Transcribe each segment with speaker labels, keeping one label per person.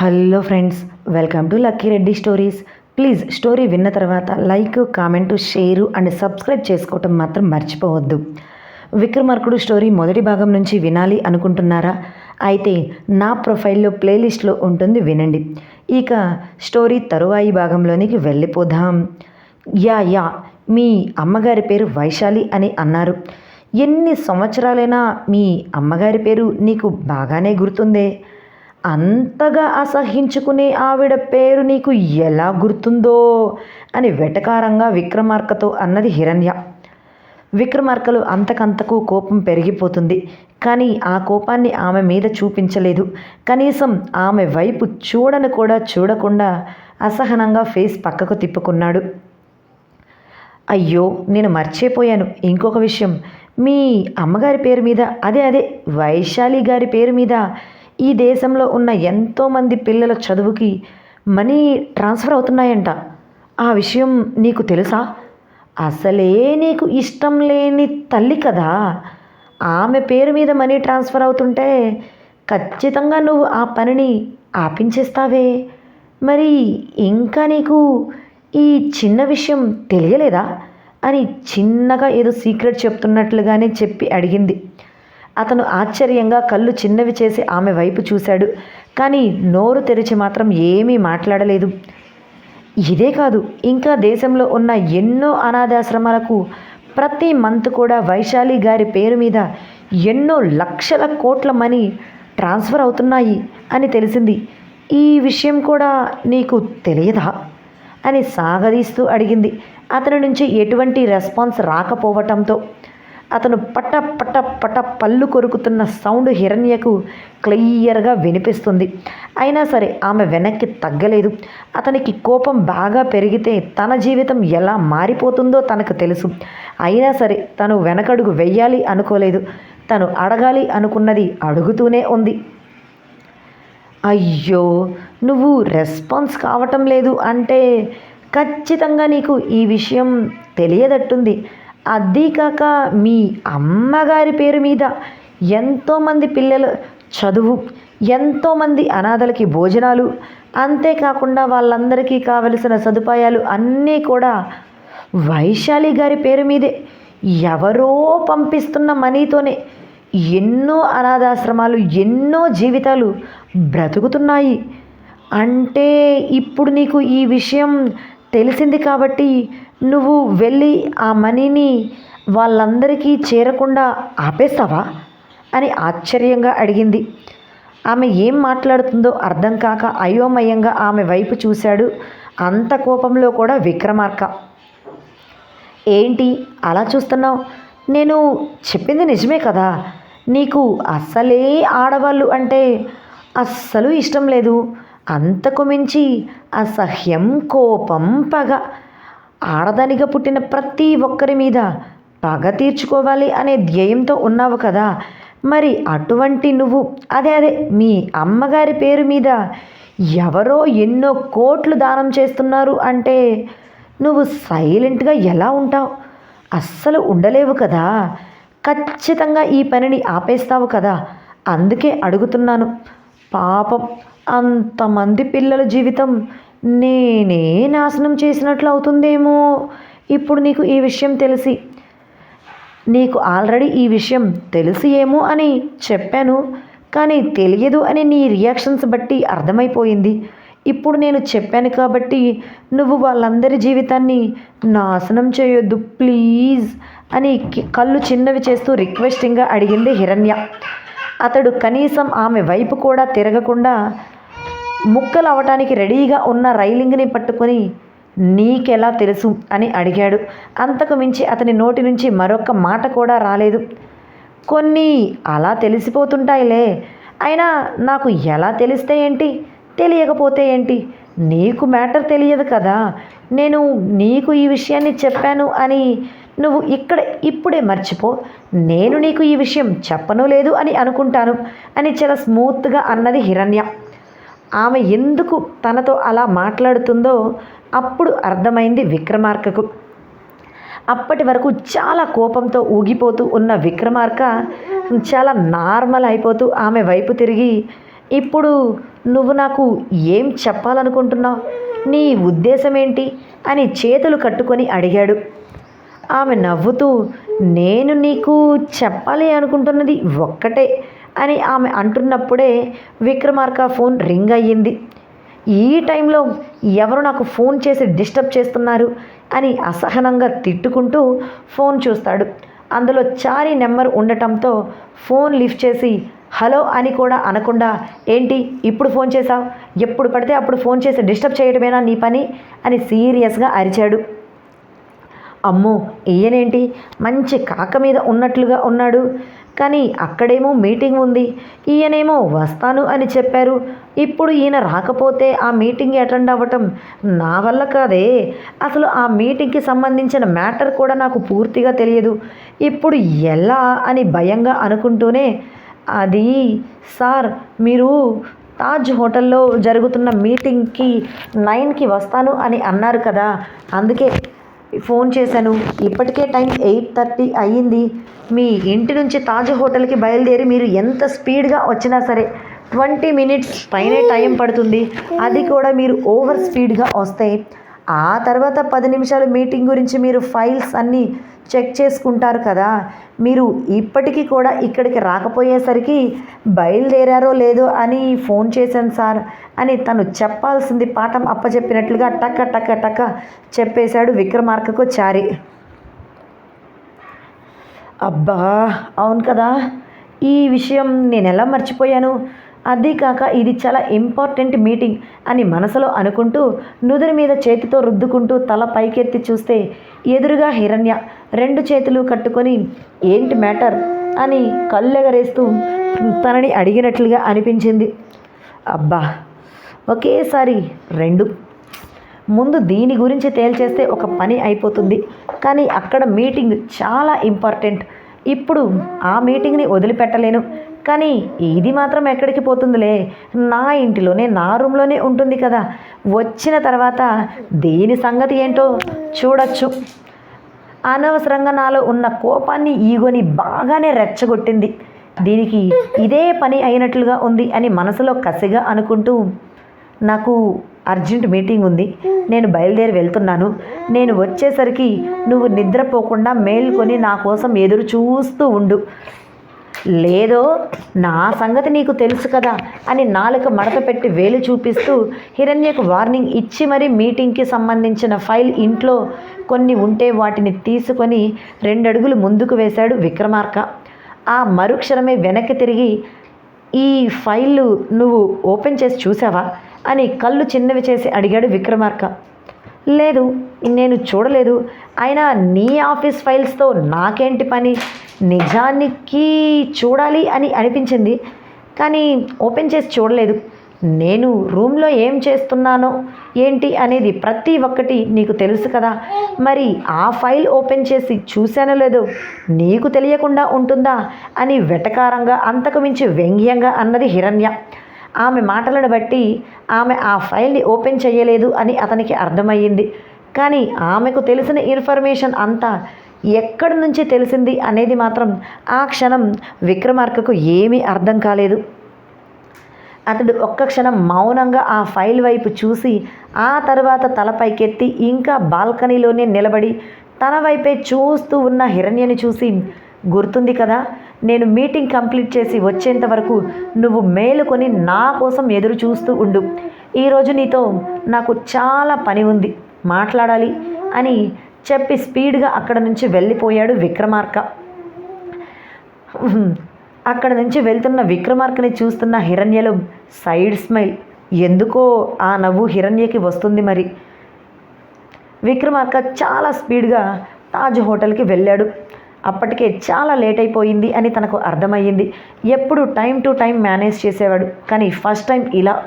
Speaker 1: Hello friends welcome to Lucky Reddy stories. Please story విన్న తర్వాత like comment share and subscribe చేసుకోవటం మాత్రం మర్చిపోవద్దు. విక్రమార్కుడు స్టోరీ మొదటి భాగం నుంచి వినాలి అనుకుంటున్నారా? అయితే నా ప్రొఫైల్లో ప్లేలిస్ట్లో ఉంటుంది వినండి. ఇక స్టోరీ తరువాయి భాగంలోనికి వెళ్ళిపోదాం. యా యా మీ అమ్మగారి పేరు వైశాలి అని అన్నారు. ఎన్ని సంవత్సరాలైనా మీ అమ్మగారి పేరు నీకు బాగానే గుర్తుందే. అంతగా అసహించుకునే ఆవిడ పేరు నీకు ఎలా గుర్తుందో అని వెటకారంగా విక్రమార్కతో అన్నది హిరణ్య. విక్రమార్కలు అంతకంతకు కోపం పెరిగిపోతుంది. కానీ ఆ కోపాన్ని ఆమె మీద చూపించలేదు. కనీసం ఆమె వైపు చూడను కూడా చూడకుండా అసహనంగా ఫేస్ పక్కకు తిప్పుకున్నాడు. అయ్యో నేను మర్చిపోయాను. ఇంకొక విషయం. మీ అమ్మగారి పేరు మీద అదే అదే వైశాలి గారి పేరు మీద ఈ దేశంలో ఉన్న ఎంతోమంది పిల్లల చదువుకి మనీ ట్రాన్స్ఫర్ అవుతున్నాయంట. ఆ విషయం నీకు తెలుసా? అసలే నీకు ఇష్టం లేని తల్లి కదా. ఆమె పేరు మీద మనీ ట్రాన్స్ఫర్ అవుతుంటే ఖచ్చితంగా నువ్వు ఆ పనిని ఆపించేస్తావే. మరి ఇంకా నీకు ఈ చిన్న విషయం తెలియలేదా? అని చిన్నగా ఏదో సీక్రెట్ చెప్తున్నట్లుగానే చెప్పి అడిగింది. అతను ఆశ్చర్యంగా కళ్ళు చిన్నవి చేసి ఆమె వైపు చూశాడు. కానీ నోరు తెరిచి మాత్రం ఏమీ మాట్లాడలేదు. ఇదే కాదు ఇంకా దేశంలో ఉన్న ఎన్నో అనాథాశ్రమాలకు ప్రతి మంత్ కూడా వైశాలి గారి పేరు మీద ఎన్నో లక్షల కోట్ల మనీ ట్రాన్స్ఫర్ అవుతున్నాయి అని తెలిసింది. ఈ విషయం కూడా నీకు తెలియదా? అని సాగదీస్తూ అడిగింది. అతని నుంచి ఎటువంటి రెస్పాన్స్ రాకపోవటంతో అతను పట పట పట పళ్ళు కొరుకుతున్న సౌండ్ హిరణ్యకు క్లియర్గా వినిపిస్తుంది. అయినా సరే ఆమె వెనక్కి తగ్గలేదు. అతనికి కోపం బాగా పెరిగితే తన జీవితం ఎలా మారిపోతుందో తనకు తెలుసు. అయినా సరే తను వెనకడుగు వెయ్యాలి అనుకోలేదు. తను అడగాలి అనుకున్నది అడుగుతూనే ఉంది. అయ్యో నువ్వు రెస్పాన్స్ కావటం లేదు అంటే ఖచ్చితంగా నీకు ఈ విషయం తెలియదట్టుంది. అదీ కాక మీ అమ్మగారి పేరు మీద ఎంతోమంది పిల్లలు చదువు ఎంతోమంది అనాథలకి భోజనాలు అంతేకాకుండా వాళ్ళందరికీ కావలసిన సదుపాయాలు అన్నీ కూడా వైశాలి గారి పేరు మీదే. ఎవరో పంపిస్తున్న మనీతోనే ఎన్నో అనాథాశ్రమాలు ఎన్నో జీవితాలు బ్రతుకుతున్నాయి. అంటే ఇప్పుడు నీకు ఈ విషయం తెలిసింది కాబట్టి నువ్వు వెళ్ళి ఆ మనీని వాళ్ళందరికీ చేరకుండా ఆపేస్తావా? అని ఆశ్చర్యంగా అడిగింది. ఆమె ఏం మాట్లాడుతుందో అర్థం కాక అయోమయంగా ఆమె వైపు చూశాడు అంత కోపంలో కూడా విక్రమార్క. ఏంటి అలా చూస్తున్నావు? నేను చెప్పింది నిజమే కదా? నీకు అస్సలే ఆడవాళ్ళు అంటే అస్సలు ఇష్టం లేదు. అంతకు మించి అసహ్యం కోపం పగ. ఆడదానిగా పుట్టిన ప్రతి ఒక్కరి మీద పగ తీర్చుకోవాలి అనే ధ్యేయంతో ఉన్నావు కదా. మరి అటువంటి నువ్వు అదే అదే మీ అమ్మగారి పేరు మీద ఎవరో ఎన్నో కోట్లు దానం చేస్తున్నారు అంటే నువ్వు సైలెంట్గా ఎలా ఉంటావు? అస్సలు ఉండలేవు కదా. ఖచ్చితంగా ఈ పనిని ఆపేస్తావు కదా. అందుకే అడుగుతున్నాను. పాపం అంతమంది పిల్లల జీవితం నేనే నాశనం చేసినట్లు అవుతుందేమో? ఇప్పుడు నీకు ఈ విషయం తెలిసి. నీకు ఆల్రెడీ ఈ విషయం తెలిసి ఏమో అని చెప్పాను కానీ తెలియదు అని నీ రియాక్షన్స్ బట్టి అర్థమైపోయింది. ఇప్పుడు నేను చెప్పాను కాబట్టి నువ్వు వాళ్ళందరి జీవితాన్ని నాశనం చేయొద్దు ప్లీజ్ అని కళ్ళు చిన్నవి చేస్తూ రిక్వెస్టింగ్గా అడిగింది హిరణ్య. అతడు కనీసం ఆమె వైపు కూడా తిరగకుండా ముక్కలు అవటానికి రెడీగా ఉన్న రైలింగ్ని పట్టుకొని నీకెలా తెలుసు? అని అడిగాడు. అంతకు మించి అతని నోటి నుంచి మరొక మాట కూడా రాలేదు. కొన్ని అలా తెలిసిపోతుంటాయిలే. అయినా నాకు ఎలా తెలిస్తే ఏంటి? తెలియకపోతే ఏంటి? నీకు మ్యాటర్ తెలియదు కదా. నేను నీకు ఈ విషయాన్ని చెప్పాను అని నువ్వు ఇక్కడ ఇప్పుడే మర్చిపో. నేను నీకు ఈ విషయం చెప్పను లేదు అని అనుకుంటాను అని చాలా స్మూత్గా అన్నది హిరణ్య. ఆమె ఎందుకు తనతో అలా మాట్లాడుతుందో అప్పుడు అర్థమైంది విక్రమార్కకు. అప్పటి వరకు చాలా కోపంతో ఊగిపోతూ ఉన్న విక్రమార్క చాలా నార్మల్ అయిపోతూ ఆమె వైపు తిరిగి ఇప్పుడు నువ్వు నాకు ఏం చెప్పాలనుకుంటున్నావు? నీ ఉద్దేశం ఏంటి అని చేతులు కట్టుకొని అడిగాడు. ఆమె నవ్వుతూ నేను నీకు చెప్పాలి అనుకుంటున్నది ఒక్కటే. అని ఆమె అంటున్నప్పుడే విక్రమార్క ఫోన్ రింగ్ అయ్యింది. ఈ టైంలో ఎవరు నాకు ఫోన్ చేసి డిస్టర్బ్ చేస్తున్నారు అని అసహనంగా తిట్టుకుంటూ ఫోన్ చూస్తాడు. అందులో చారి నెంబర్ ఉండటంతో ఫోన్ లిఫ్ట్ చేసి హలో అని కూడా అనకుండా ఏంటి ఇప్పుడు ఫోన్ చేశావు? ఎప్పుడు పడితే అప్పుడు ఫోన్ చేసి డిస్టర్బ్ చేయడమేనా నీ పని? అని సీరియస్గా అరిచాడు. అమ్మో ఈయనేంటి? మంచి కాక మీద ఉన్నట్లుగా ఉన్నాడు. కానీ అక్కడేమో మీటింగ్ ఉంది. ఈయనేమో వస్తాను అని చెప్పారు. ఇప్పుడు ఈయన రాకపోతే ఆ మీటింగ్ అటెండ్ అవ్వటం నా వల్ల కాదే. అసలు ఆ మీటింగ్కి సంబంధించిన మ్యాటర్ కూడా నాకు పూర్తిగా తెలియదు. ఇప్పుడు ఎలా అని భయంగా అనుకుంటూనే అది సార్ మీరు తాజ్ హోటల్లో జరుగుతున్న మీటింగ్కి నైన్కి వస్తాను అని అన్నారు కదా. అందుకే ఫోన్ చేశాను. ఇప్పటికే టైం ఎయిట్ థర్టీ అయ్యింది. మీ ఇంటి నుంచి తాజ్ హోటల్కి బయలుదేరి మీరు ఎంత స్పీడ్గా వచ్చినా సరే ట్వంటీ మినిట్స్ పైనే టైం పడుతుంది. అది కూడా మీరు ఓవర్ స్పీడ్గా వస్తే. ఆ తర్వాత పది నిమిషాలు మీటింగ్ గురించి మీరు ఫైల్స్ అన్నీ చెక్ చేసుకుంటారు కదా. మీరు ఇప్పటికీ కూడా ఇక్కడికి రాకపోయేసరికి బయలుదేరారో లేదో అని ఫోన్ చేశాను సార్ అని తను చెప్పాల్సింది పాఠం అప్పచెప్పినట్లుగా టక్క టక్క టక్క చెప్పేశాడు విక్రమార్కకు చారి. అబ్బా అవును కదా. ఈ విషయం నేను ఎలా మర్చిపోయాను? అదీ కాక ఇది చాలా ఇంపార్టెంట్ మీటింగ్ అని మనసులో అనుకుంటూ నుదురు మీద చేతితో రుద్దుకుంటూ తల పైకెత్తి చూస్తే ఎదురుగా హిరణ్య రెండు చేతులు కట్టుకొని ఏంటి మ్యాటర్ అని కళ్ళెగరేస్తూ తనని అడిగినట్లుగా అనిపించింది. అబ్బా ఒకేసారి రెండు. ముందు దీని గురించి తేల్చేస్తే ఒక పని అయిపోతుంది. కానీ అక్కడ మీటింగ్ చాలా ఇంపార్టెంట్. ఇప్పుడు ఆ మీటింగ్ని వదిలిపెట్టలేను. కానీ ఇది మాత్రం ఎక్కడికి పోతుందిలే? నా ఇంటిలోనే నా రూమ్లోనే ఉంటుంది కదా. వచ్చిన తర్వాత దేని సంగతి ఏంటో చూడొచ్చు. అనవసరంగా నాలో ఉన్న కోపాన్ని ఈగోని బాగానే రెచ్చగొట్టింది. దీనికి ఇదే పని అయినట్లుగా ఉంది అని మనసులో కసిగా అనుకుంటూ నాకు అర్జెంట్ మీటింగ్ ఉంది. నేను బయలుదేరి వెళ్తున్నాను. నేను వచ్చేసరికి నువ్వు నిద్రపోకుండా మేల్కొని నా కోసం ఎదురు చూస్తూ ఉండు. లేదో నా సంగతి నీకు తెలుసు కదా అని నాలుక మడత పెట్టి వేలు చూపిస్తూ హిరణ్యకు వార్నింగ్ ఇచ్చి మరీ మీటింగ్కి సంబంధించిన ఫైల్ ఇంట్లో కొన్ని ఉంటే వాటిని తీసుకొని రెండడుగులు ముందుకు వేశాడు విక్రమార్క. ఆ మరుక్షణమే వెనక్కి తిరిగి ఈ ఫైల్ నువ్వు ఓపెన్ చేసి చూసావా? అని కళ్ళు చిన్నవి చేసి అడిగాడు విక్రమార్క. లేదు నేను చూడలేదు. అయినా నీ ఆఫీస్ ఫైల్స్తో నాకేంటి పని? నిజానికి చూడాలి అని అనిపించింది. కానీ ఓపెన్ చేసి చూడలేదు. నేను రూమ్లో ఏం చేస్తున్నానో ఏంటి అనేది ప్రతి ఒక్కటి నీకు తెలుసు కదా. మరి ఆ ఫైల్ ఓపెన్ చేసి చూశానో లేదో నీకు తెలియకుండా ఉంటుందా అని వెటకారంగా అంతకుమించి వ్యంగ్యంగా అన్నది హిరణ్య. ఆమె మాటలను బట్టి ఆమె ఆ ఫైల్ని ఓపెన్ చేయలేదు అని అతనికి అర్థమయ్యింది. కానీ ఆమెకు తెలిసిన ఇన్ఫర్మేషన్ అంతా ఎక్కడి నుంచి తెలిసింది అనేది మాత్రం ఆ క్షణం విక్రమార్కకు ఏమీ అర్థం కాలేదు. అతడు ఒక్క క్షణం మౌనంగా ఆ ఫైల్ వైపు చూసి ఆ తర్వాత తలపైకెత్తి ఇంకా బాల్కనీలోనే నిలబడి తన వైపే చూస్తూ ఉన్న హిరణ్యని చూసి గుర్తుంది కదా నేను మీటింగ్ కంప్లీట్ చేసి వచ్చేంత వరకు నువ్వు మేలుకొని నా కోసం ఎదురు చూస్తూ ఉండు. ఈరోజు నీతో నాకు చాలా పని ఉంది. మాట్లాడాలి అని చెప్పి స్పీడ్గా అక్కడ నుంచి వెళ్ళిపోయాడు విక్రమార్క. అక్కడ నుంచి వెళ్తున్న విక్రమార్కని చూస్తున్న హిరణ్యలు సైడ్ స్మైల్. ఎందుకో ఆ నవ్వు హిరణ్యకి వస్తుంది మరి. విక్రమార్క చాలా స్పీడ్గా తాజ్ హోటల్కి వెళ్ళాడు. అప్పటికే చాలా లేట్ అయిపోయింది అని తనకు అర్థమయ్యింది. ఎప్పుడు టైం టు టైం మేనేజ్ చేసేవాడు. కానీ ఫస్ట్ టైం ఇలా.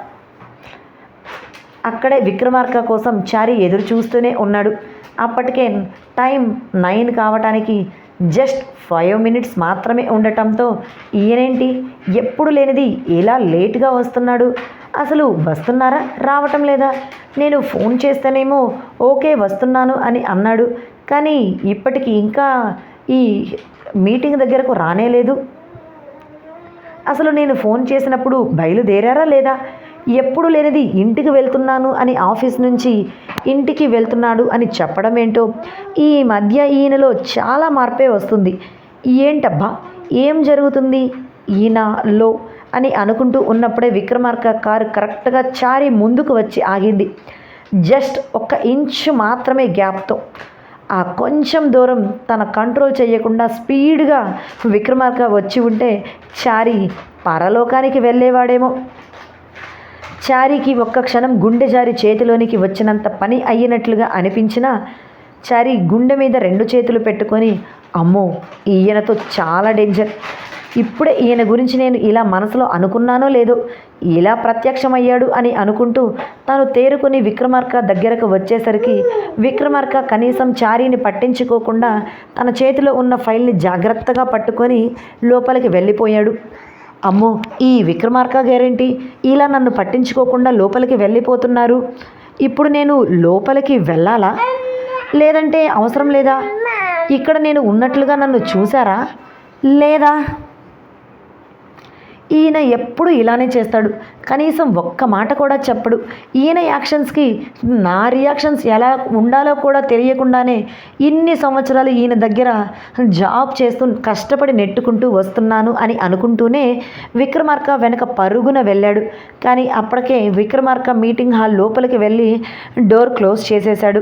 Speaker 1: అక్కడే విక్రమార్క కోసం చారి ఎదురు చూస్తూనే ఉన్నాడు. అప్పటికే టైం నైన్ కావటానికి జస్ట్ ఫైవ్ మినిట్స్ మాత్రమే ఉండటంతో ఈయనేంటి? ఎప్పుడు లేనిది ఇలా లేట్గా వస్తున్నాడు? అసలు వస్తున్నారా? రావటం లేదా? నేను ఫోన్ చేస్తేనేమో ఓకే వస్తున్నాను అని అన్నాడు. కానీ ఇప్పటికి ఇంకా ఈ మీటింగ్ దగ్గరకు రానేలేదు. అసలు నేను ఫోన్ చేసినప్పుడు బయలుదేరారా లేదా? ఎప్పుడు లేనిది ఇంటికి వెళ్తున్నాను అని ఆఫీస్ నుంచి ఇంటికి వెళ్తున్నాడు అని చెప్పడం ఏంటో ఈ మధ్య ఈయనలో చాలా మార్పే వస్తుంది. ఏంటబ్బా? ఏం జరుగుతుంది? ఈయనలో అని అనుకుంటూ ఉన్నప్పుడే విక్రమార్క కారు కరెక్ట్గా చారి ముందుకు వచ్చి ఆగింది. జస్ట్ ఒక్క ఇంచు మాత్రమే గ్యాప్తో. ఆ కొంచెం దూరం తన కంట్రోల్ చేయకుండా స్పీడ్గా విక్రమార్క వచ్చి ఉంటే చారి పరలోకానికి వెళ్ళేవాడేమో. చారీకి ఒక్క క్షణం గుండె జారి చేతిలోనికి వచ్చినంత పని అయ్యినట్లుగా అనిపించినా చారీ గుండె మీద రెండు చేతులు పెట్టుకొని అమ్మో ఈయనతో చాలా డేంజర్. ఇప్పుడే ఈయన గురించి నేను ఇలా మనసులో అనుకున్నానో లేదో ఇలా ప్రత్యక్షమయ్యాడు అని అనుకుంటూ తాను తేరుకొని విక్రమార్క దగ్గరకు వచ్చేసరికి విక్రమార్క కనీసం చారీని పట్టించుకోకుండా తన చేతిలో ఉన్న ఫైల్ని జాగ్రత్తగా పట్టుకొని లోపలికి వెళ్ళిపోయాడు. అమ్మో ఈ విక్రమార్క గ్యారెంటీ ఇలా నన్ను పట్టించుకోకుండా లోపలికి వెళ్ళిపోతున్నారు. ఇప్పుడు నేను లోపలికి వెళ్ళాలా? లేదంటే అవసరం లేదా? ఇక్కడ నేను ఉన్నట్లుగా నన్ను చూసారా లేదా? ఈయన ఎప్పుడు ఇలానే చేస్తాడు. కనీసం ఒక్క మాట కూడా చెప్పడు. ఈయన యాక్షన్స్కి నా రియాక్షన్స్ ఎలా ఉండాలో కూడా తెలియకుండానే ఇన్ని సంవత్సరాలు ఈయన దగ్గర జాబ్ చేస్తూ కష్టపడి నెట్టుకుంటూ వస్తున్నాను అని అనుకుంటూనే విక్రమార్క వెనక పరుగున వెళ్ళాడు. కానీ అప్పటికే విక్రమార్క మీటింగ్ హాల్ లోపలికి వెళ్ళి డోర్ క్లోజ్ చేసేశాడు.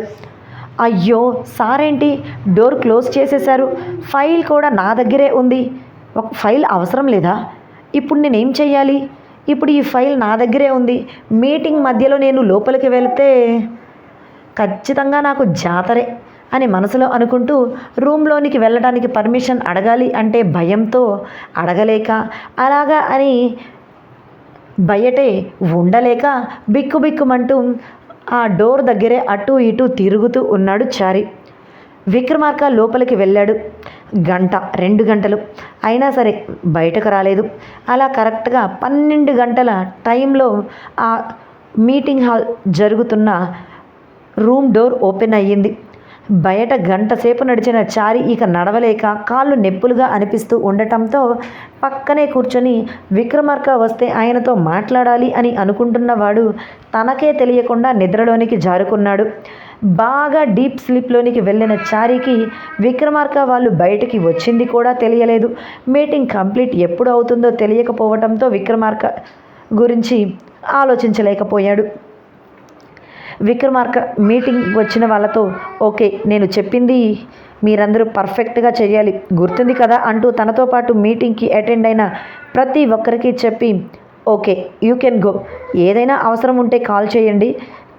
Speaker 1: అయ్యో సారేంటి? డోర్ క్లోజ్ చేసేశారు. ఫైల్ కూడా నా దగ్గరే ఉంది. ఒక ఫైల్ అవసరం లేదా? ఇప్పుడు నేనేం చెయ్యాలి? ఇప్పుడు ఈ ఫైల్ నా దగ్గరే ఉంది. మీటింగ్ మధ్యలో నేను లోపలికి వెళితే ఖచ్చితంగా నాకు జాతరే అని మనసులో అనుకుంటూ రూమ్లోనికి వెళ్ళడానికి పర్మిషన్ అడగాలి అంటే భయంతో అడగలేక అలాగా అని బయటే ఉండలేక బిక్కుబిక్కుమంటూ ఆ డోర్ దగ్గరే అటు ఇటు తిరుగుతూ ఉన్నాడు చారి. విక్రమార్క లోపలికి వెళ్ళాడు. గంట రెండు గంటలు. అయినా సరే బయటకు రాలేదు. అలా కరెక్ట్గా పన్నెండు గంటల టైంలో ఆ మీటింగ్ హాల్ జరుగుతున్న రూమ్ డోర్ ఓపెన్ అయ్యింది. బయట గంట సేపు నడిచిన చారి ఇక నడవలేక కాళ్ళు నెప్పులుగా అనిపిస్తూ ఉండటంతో పక్కనే కూర్చొని విక్రమార్క వస్తే ఆయనతో మాట్లాడాలి అని అనుకుంటున్నవాడు తనకే తెలియకుండా నిద్రలోనికి జారుకున్నాడు. బాగా డీప్ స్లీప్లోనికి వెళ్ళిన చారికి విక్రమార్క వాళ్ళు బయటికి వచ్చింది కూడా తెలియలేదు. మీటింగ్ కంప్లీట్ ఎప్పుడు అవుతుందో తెలియకపోవటంతో విక్రమార్క గురించి ఆలోచించలేకపోయాడు. విక్రమార్క మీటింగ్ వచ్చిన వాళ్ళతో ఓకే నేను చెప్పింది మీరందరూ పర్ఫెక్ట్గా చేయాలి గుర్తుంది కదా? అంటూ తనతో పాటు మీటింగ్కి అటెండ్ అయిన ప్రతి ఒక్కరికి చెప్పి ఓకే యూ కెన్ గో. ఏదైనా అవసరం ఉంటే కాల్ చేయండి.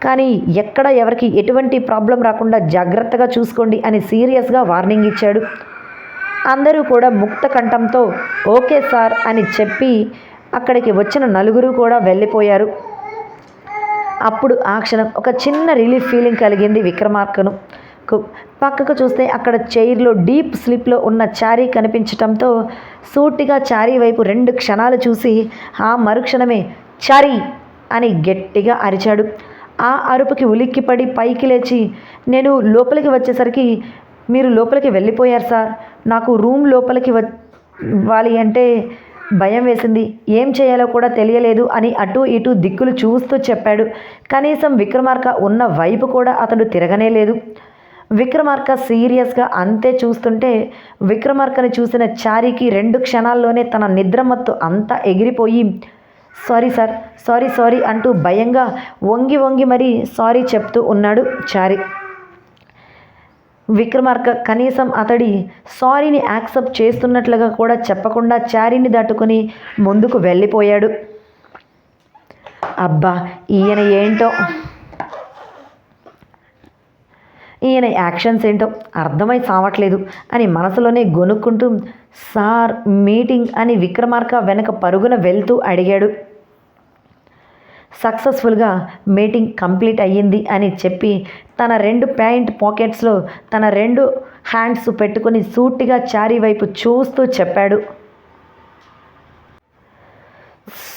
Speaker 1: కానీ ఎక్కడ ఎవరికి ఎటువంటి ప్రాబ్లం రాకుండా జాగ్రత్తగా చూసుకోండి అని సీరియస్గా వార్నింగ్ ఇచ్చాడు. అందరూ కూడా ముక్త కంఠంతో ఓకే సార్ అని చెప్పి అక్కడికి వచ్చిన నలుగురు కూడా వెళ్ళిపోయారు. అప్పుడు ఆ క్షణం ఒక చిన్న రిలీఫ్ ఫీలింగ్ కలిగింది విక్రమార్కను. పక్కకు చూస్తే అక్కడ చైర్లో డీప్ స్లిప్లో ఉన్న చారీ కనిపించటంతో సూటిగా చారీ వైపు రెండు క్షణాలు చూసి ఆ మరుక్షణమే చారీ అని గట్టిగా అరిచాడు. ఆ అరుపుకి ఉలిక్కిపడి పైకి లేచి నేను లోపలికి వచ్చేసరికి మీరు లోపలికి వెళ్ళిపోయారు సార్. నాకు రూమ్ లోపలికి వాలి అంటే భయం వేసింది. ఏం చేయాలో కూడా తెలియలేదు అని అటు ఇటు దిక్కులు చూస్తూ చెప్పాడు. కనీసం విక్రమార్క ఉన్న వైపు కూడా అతడు తిరగనే లేదు. విక్రమార్క సీరియస్గా అంతే చూస్తుంటే విక్రమార్కని చూసిన చారికి రెండు క్షణాల్లోనే తన నిద్రమత్తు అంతా ఎగిరిపోయి సారీ సార్ సారీ సారీ అంటూ భయంగా వంగి వంగి మరీ సారీ చెప్తూ ఉన్నాడు చారి. విక్రమార్క కనీసం అతడి సారీని యాక్సెప్ట్ చేస్తున్నట్లుగా కూడా చెప్పకుండా చారీని దాటుకుని ముందుకు వెళ్ళిపోయాడు. అబ్బా ఈయన ఏంటో? ఈయన యాక్షన్స్ ఏంటో అర్థమై సావట్లేదు అని మనసులోనే గొనుక్కుంటూ సార్ మీటింగ్ అని విక్రమార్క వెనక పరుగున వెళ్తూ అడిగాడు. సక్సెస్ఫుల్గా మీటింగ్ కంప్లీట్ అయ్యింది అని చెప్పి తన రెండు ప్యాంట్ పాకెట్స్లో తన రెండు హ్యాండ్స్ పెట్టుకొని సూటిగా చారీ వైపు చూస్తూ చెప్పాడు.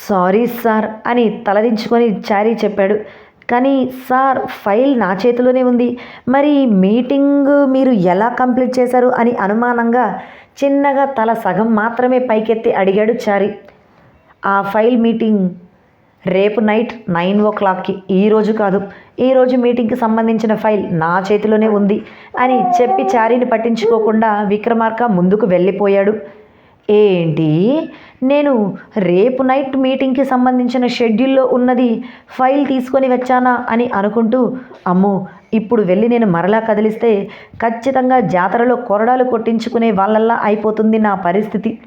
Speaker 1: సారీ సార్ అని తలదించుకొని చారీ చెప్పాడు. కానీ సార్ ఫైల్ నా చేతిలోనే ఉంది. మరి మీటింగ్ మీరు ఎలా కంప్లీట్ చేశారు? అని అనుమానంగా చిన్నగా తల సగం మాత్రమే పైకెత్తి అడిగాడు చారి. ఆ ఫైల్ మీటింగ్ రేపు నైట్ నైన్ ఓ క్లాక్కి ఈరోజు కాదు ఈరోజు మీటింగ్కి సంబంధించిన ఫైల్ నా చేతిలోనే ఉంది అని చెప్పి చారీని పట్టించుకోకుండా విక్రమార్క ముందుకు వెళ్ళిపోయాడు. ఏంటి? నేను రేపు నైట్ మీటింగ్కి సంబంధించిన షెడ్యూల్లో ఉన్నది ఫైల్ తీసుకొని వచ్చానా అని అనుకుంటూ అమ్మో ఇప్పుడు వెళ్ళి నేను మరలా కదిలిస్తే ఖచ్చితంగా జాతరలో కొరడాలు కొట్టించుకునే వాళ్ళల్లా అయిపోతుంది నా పరిస్థితి.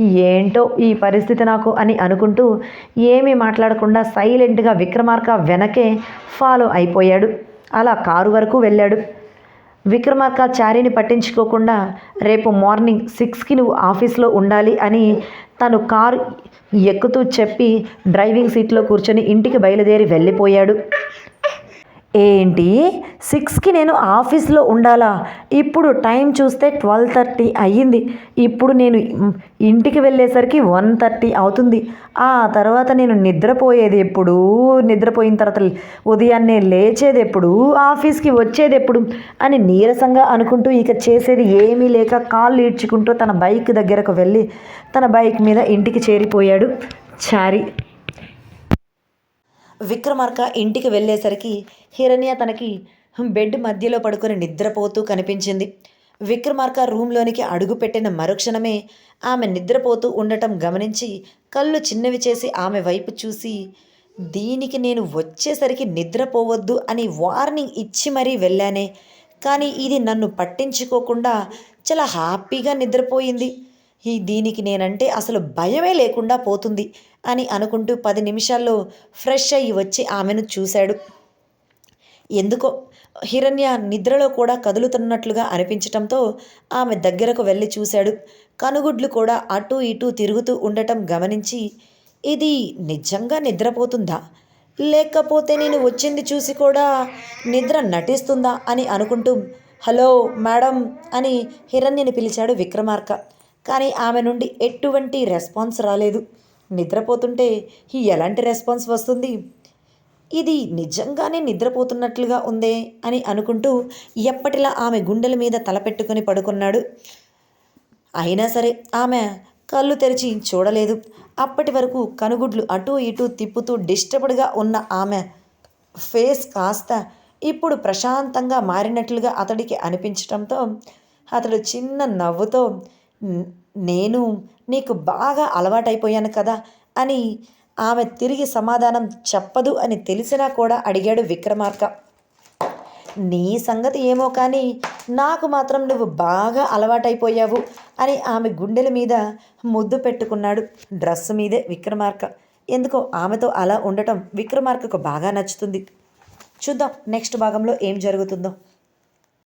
Speaker 1: ఏంటో ఈ పరిస్థితి నాకు అని అనుకుంటూ ఏమీ మాట్లాడకుండా సైలెంట్గా విక్రమార్క వెనకే ఫాలో అయిపోయాడు. అలా కారు వరకు వెళ్ళాడు. విక్రమార్కాచార్యని పట్టించుకోకుండా రేపు మార్నింగ్ సిక్స్కి నువ్వు ఆఫీస్లో ఉండాలి అని తను కారు ఎక్కుతూ చెప్పి డ్రైవింగ్ సీట్లో కూర్చొని ఇంటికి బయలుదేరి వెళ్ళిపోయాడు. ఏంటి? సిక్స్కి నేను ఆఫీస్లో ఉండాలా? ఇప్పుడు టైం చూస్తే ట్వెల్వ్ థర్టీ అయ్యింది. ఇప్పుడు నేను ఇంటికి వెళ్ళేసరికి వన్ థర్టీ అవుతుంది. ఆ తర్వాత నేను నిద్రపోయేది ఎప్పుడు? నిద్రపోయిన తర్వాత ఉదయాన్నే లేచేది ఎప్పుడు? ఆఫీస్కి వచ్చేది ఎప్పుడు? అని నీరసంగా అనుకుంటూ ఇక చేసేది ఏమీ లేక కాళ్ళు ఈడ్చుకుంటూ తన బైక్ దగ్గరకు వెళ్ళి తన బైక్ మీద ఇంటికి చేరిపోయాడు చారి. విక్రమార్క ఇంటికి వెళ్ళేసరికి హిరణ్య తనకి బెడ్ మధ్యలో పడుకొని నిద్రపోతూ కనిపించింది. విక్రమార్క రూమ్లోనికి అడుగుపెట్టిన మరుక్షణమే ఆమె నిద్రపోతూ ఉండటం గమనించి కళ్ళు చిన్నవి చేసి ఆమె వైపు చూసి దీనికి నేను వచ్చేసరికి నిద్రపోవద్దు అని వార్నింగ్ ఇచ్చి మరీ వెళ్ళానే. కానీ ఇది నన్ను పట్టించుకోకుండా చాలా హ్యాపీగా నిద్రపోయింది. ఈ దీనికి నేనంటే అసలు భయమే లేకుండా పోతుంది. అని అనుకుంటూ పది నిమిషాల్లో ఫ్రెష్ అయ్యి వచ్చి ఆమెను చూశాడు. ఎందుకో హిరణ్య నిద్రలో కూడా కదులుతున్నట్లుగా అనిపించటంతో ఆమె దగ్గరకు వెళ్ళి చూశాడు. కనుగుడ్లు కూడా అటూ ఇటూ తిరుగుతూ ఉండటం గమనించి ఇది నిజంగా నిద్రపోతుందా? లేకపోతే నేను వచ్చింది చూసి కూడా నిద్ర నటిస్తుందా అని అనుకుంటూ హలో మేడం అని హిరణ్యని పిలిచాడు విక్రమార్క. కానీ ఆమె నుండి ఎటువంటి రెస్పాన్స్ రాలేదు. నిద్రపోతుంటే ఎలాంటి రెస్పాన్స్ వస్తుంది? ఇది నిజంగానే నిద్రపోతున్నట్లుగా ఉందే అని అనుకుంటూ ఎప్పటిలా ఆమె గుండెల మీద తలపెట్టుకుని పడుకున్నాడు. అయినా సరే ఆమె కళ్ళు తెరిచి చూడలేదు. అప్పటి వరకు కనుగుడ్లు అటూ ఇటూ తిప్పుతూ డిస్టర్బ్డ్గా ఉన్న ఆమె ఫేస్ కాస్త ఇప్పుడు ప్రశాంతంగా మారినట్లుగా అతడికి అనిపించడంతో అతడు చిన్న నవ్వుతో నేను నీకు బాగా అలవాటైపోయాను కదా అని ఆమె తిరిగి సమాధానం చెప్పదు అని తెలిసినా కూడా అడిగాడు విక్రమార్క. నీ సంగతి ఏమో కానీ నాకు మాత్రం నువ్వు బాగా అలవాటైపోయావు అని ఆమె గుండెల మీద ముద్దు పెట్టుకున్నాడు డ్రెస్ మీదే విక్రమార్క. ఎందుకో ఆమెతో అలా ఉండటం విక్రమార్కకు బాగా నచ్చుతుంది. చూద్దాం నెక్స్ట్ భాగంలో ఏం జరుగుతుందో.